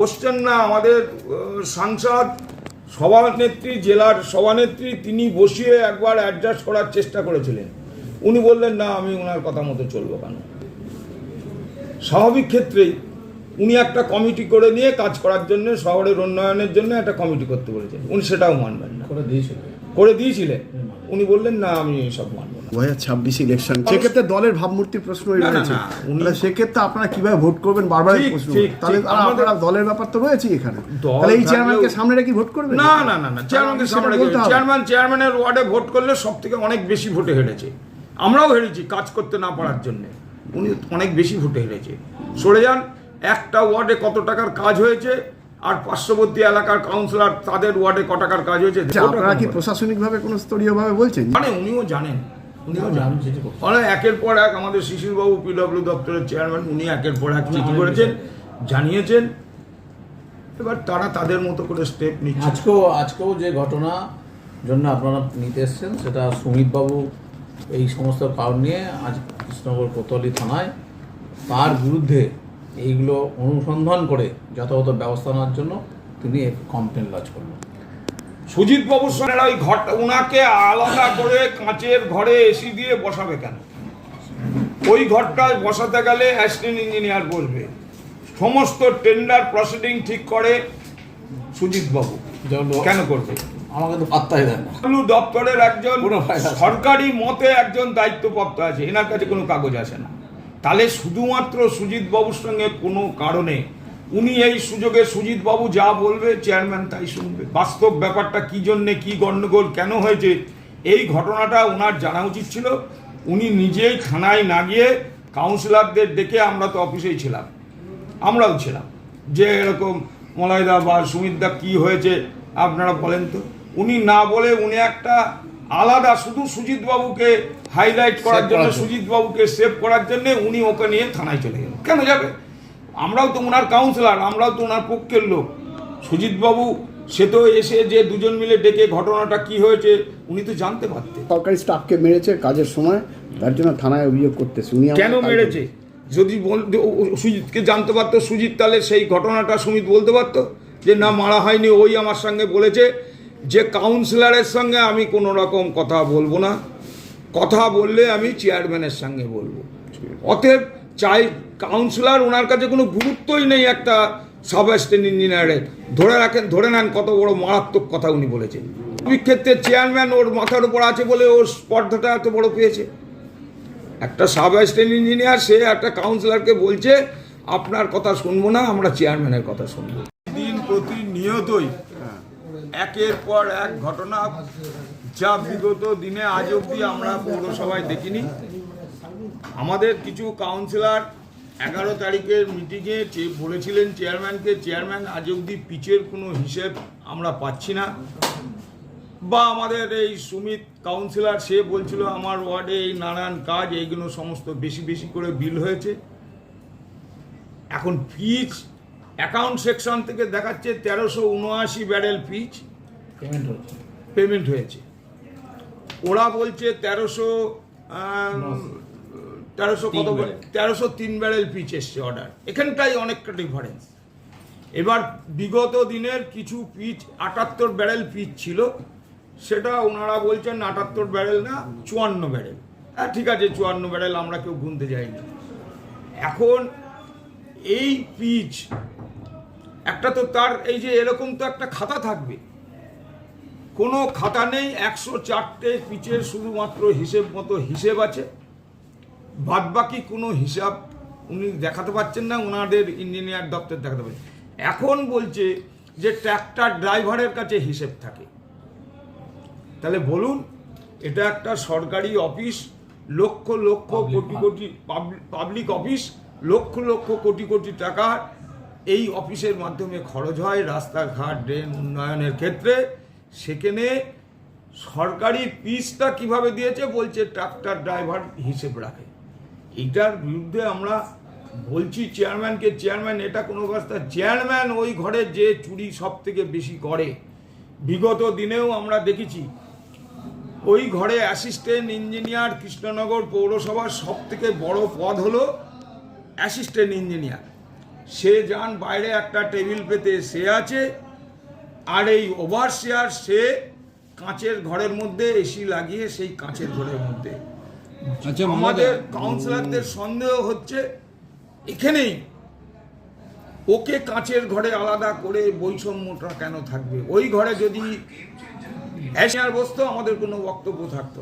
Question না আমাদের সাংসদ সভানেত্রী জেলার সভানেত্রী তিনি বসিয়ে একবার অ্যাডজাস্ট করার চেষ্টা করেছিলেন। উনি বললেন না আমি ওনার কথা মতো চলবো কেন? স্বাভাবিক ক্ষেত্রেই উনি একটা কমিটি করে নিয়ে কাজ করার জন্য শহরের উন্নয়নের জন্য একটা কমিটি করতে বলেছেন। উনি সেটাও মানবেন না। করে দিয়েছিলেন। করে দিয়েছিলেন। উনি বললেন না আমি সব মানবো দু হাজার ছাব্বিশ ইলেকশন সেক্ষেত্রে দলের ভাবমূর্তির প্রশ্নই না, না, রয়েছে। সেক্ষেত্রে আপনারা কীভাবে ভোট করবেন? বারবার প্রশ্ন। তাহলে আপনারা দলের ব্যাপার তো রয়েছে এখানে। তাহলে এই চেয়ারম্যানকে সামনে রেখে ভোট করবেন? না না না না। চেয়ারম্যানকে সামনে হবে। চেয়ারম্যান চেয়ারম্যানের ওয়ার্ডে ভোট করলে সব থেকে অনেক বেশি ভোটে হেরেছে। আমরাও হেরেছি কাজ করতে না পারার জন্য। উনি অনেক বেশি ভোটে হেরেছে। সরে যান একটা ওয়ার্ডে কত টাকার কাজ হয়েছে আর পার্শ্ববর্তী এলাকার কাউন্সিলর তাদের ওয়ার্ডে ক টাকার কাজ হয়েছে আচ্ছা, আপনারা কি কোনো- প্রশাসনিকভাবে কোনো স্তরীয়ভাবে বলছেন? মানে উনিও জানেন। মানে একের পর এক আমাদের শিশিরবাবু পিডব্লিউ দপ্তরের চেয়ারম্যান উনি একের পর এক চিঠি করেছেন জানিয়েছেন। এবার তারা তাদের মতো করে স্টেপ নিচ্ছে। আজকেও আজকেও যে ঘটনা জন্য আপনারা নিতে এসছেন সেটা সুমিতবাবু এই সমস্ত কারণ নিয়ে আজ কৃষ্ণনগর কোতোয়ালি থানায় তার বিরুদ্ধে এইগুলো অনুসন্ধান করে যথাযথ ব্যবস্থা নেওয়ার জন্য তিনি কমপ্লেন লজ করলেন। সুজিত বাবুর সঙ্গে ওই ঘরটা ওনাকে আলাদা করে কাঁচের ঘরে এসি দিয়ে বসাবে কেন? ওই ঘরটায় বসাতে গেলে অ্যাসিস্ট্যান্ট ইঞ্জিনিয়ার বলবে সমস্ত টেন্ডার প্রসিডিং ঠিক করে সুজিত বাবু কেন করবে? আমাকে তো পাত্তাই দেন না। আলু দপ্তরের একজন। সরকারি মতে একজন দায়িত্বপ্রাপ্ত আছে এনার কাছে কোনো কাগজ আসে না। তাহলে শুধুমাত্র সুজিত বাবুর সঙ্গে কোনো কারণে উনি এই সুযোগে সুজিত বাবু যা বলবে চেয়ারম্যান তাই শুনবে। বাস্তব ব্যাপারটা কি জন্যে কি গন্ডগোল কেন হয়েছে এই ঘটনাটা ওনার জানা উচিত ছিল। উনি নিজেই থানায় না গিয়ে কাউন্সিলরদের ডেকে আমরা তো অফিসেই ছিলাম। আমরাও ছিলাম। যে এরকম মলয়দা বা সুমিতদা কি হয়েছে আপনারা বলেন তো। উনি না বলে উনি একটা আলাদা শুধু সুজিত বাবুকে হাইলাইট করার জন্য করার জন্য। সুজিত বাবুকে সেভ করার জন্য উনি ওকে নিয়ে থানায় চলে গেলেন। কেন যাবে? আমরাও তো ওনার কাউন্সিলর আমরাও তো ওনার পক্ষের লোক। সুজিতবাবু সে তো এসে যে দুজন মিলে ডেকে ঘটনাটা কি হয়েছে উনি তো জানতে পারতেন। সরকারি স্টাফকে মেরেছে কাজের সময় তার জন্য থানায় অভিযোগ করতেছে। উনি কেন মেরেছে? যদি সুজিতকে জানতে পারতো সুজিত তাহলে সেই ঘটনাটা সুমিত বলতে পারতো? যে না মারা হয়নি ওই আমার সঙ্গে বলেছে। যে কাউন্সিলরের সঙ্গে আমি কোনো রকম কথা বলব না। কথা বললে আমি চেয়ারম্যানের সঙ্গে বলব। অতএব চাই কাউন্সিলর ওনার কাছে কোনো গুরুত্বই নেই একটা সাব অ্যাসিস্ট্যান্ট ইঞ্জিনিয়ারের। ধরে রাখেন, ধরে নেন কত বড় মারাত্মক কথা উনি বলেছেন। ক্ষেত্রে চেয়ারম্যান ওর মাথার উপর আছে বলে ওর স্পর্ধাটা এত বড় পেয়েছে। একটা সাব অ্যাসিস্ট্যান্ট ইঞ্জিনিয়ার, সে একটা কাউন্সিলরকে বলছে, আপনার কথা শুনব না, আমরা চেয়ারম্যানের কথা শুনব। দিন প্রতিনিয়তই একের পর এক ঘটনা যা বিগত দিনে আজ অবধি আমরা পৌরসভায় দেখিনি। আমাদের কিছু কাউন্সিলর এগারো তারিখের মিটিংয়ে বলেছিলেন চেয়ারম্যানকে চেয়ারম্যান আজ অবধি পিচের কোনো হিসেব আমরা পাচ্ছি না। বা আমাদের এই সুমিত কাউন্সিলর সে বলছিল আমার ওয়ার্ডে এই নানান কাজ এইগুলো সমস্ত বেশি বেশি করে বিল হয়েছে। এখন পিচ অ্যাকাউন্ট সেকশন থেকে দেখাচ্ছে তেরোশো উনআশি ব্যারেল পিচ পেমেন্ট হয়েছে। পেমেন্ট হয়েছে। ওরা বলছে তেরোশো তেরোশো কত তেরোশো তিন ব্যারেল পিচ এসছে অর্ডার এখানটাই অনেকটা ডিফারেন্স এবার বিগত দিনের কিছু পিচ আটাত্তর ব্যারেল পিচ ছিল। সেটা ওনারা বলছেন আটাত্তর ব্যারেল না চুয়ান্ন ব্যারেল হ্যাঁ ঠিক আছে চুয়ান্ন ব্যারেল আমরা কেউ গুনতে যাইনি এখন এই পিচ একটা তো তার এই যে এরকম তো একটা খাতা থাকবে। কোনো খাতা নেই একশো চারটে পিচের শুধুমাত্র হিসেব মতো হিসেব আছে। বাদবাকি কোনো হিসাব উনি দেখাতে পারছেন না ওনাদের ইঞ্জিনিয়ার দপ্তর দেখাতে পারছেন। এখন বলছে যে ট্র্যাক্টর ড্রাইভারের কাছে হিসেব থাকে। তাহলে বলুন এটা একটা সরকারি অফিস লক্ষ লক্ষ কোটি. কোটি পাবলিক অফিস লক্ষ লক্ষ কোটি কোটি টাকা এই অফিসের মাধ্যমে খরচ হয় রাস্তাঘাট ড্রেন উন্নয়নের ক্ষেত্রে। সেখানে সরকারি পিসটা কীভাবে দিয়েছে বলছে ট্রাক্টর ড্রাইভার হিসেব রাখে। এইটার বিরুদ্ধে আমরা বলছি চেয়ারম্যানকে, চেয়ারম্যান এটা কোনো অবস্থা। চেয়ারম্যান ওই ঘরে যে চুরি সব থেকে বেশি করে। বিগত দিনেও আমরা দেখেছি, ওই ঘরে অ্যাসিস্ট্যান্ট ইঞ্জিনিয়ার কৃষ্ণনগর পৌরসভার সব থেকে বড় পদ হলো অ্যাসিস্ট্যান্ট ইঞ্জিনিয়ার সে যান বাইরে একটা টেবিল পেতে, সে আছে। আর এই ওভারশেয়ার সে কাঁচের ঘরের মধ্যে এসি লাগিয়ে সেই কাঁচের ঘরের মধ্যে। আমাদের কাউন্সিলারদের সন্দেহ হচ্ছে এখানেই ওকে কাঁচের ঘরে আলাদা করে বৈষম্যটা কেন থাকবে? ওই ঘরে যদি অ্যাশিয়ার বসতো, আমাদের কোনো বক্তব্য থাকতো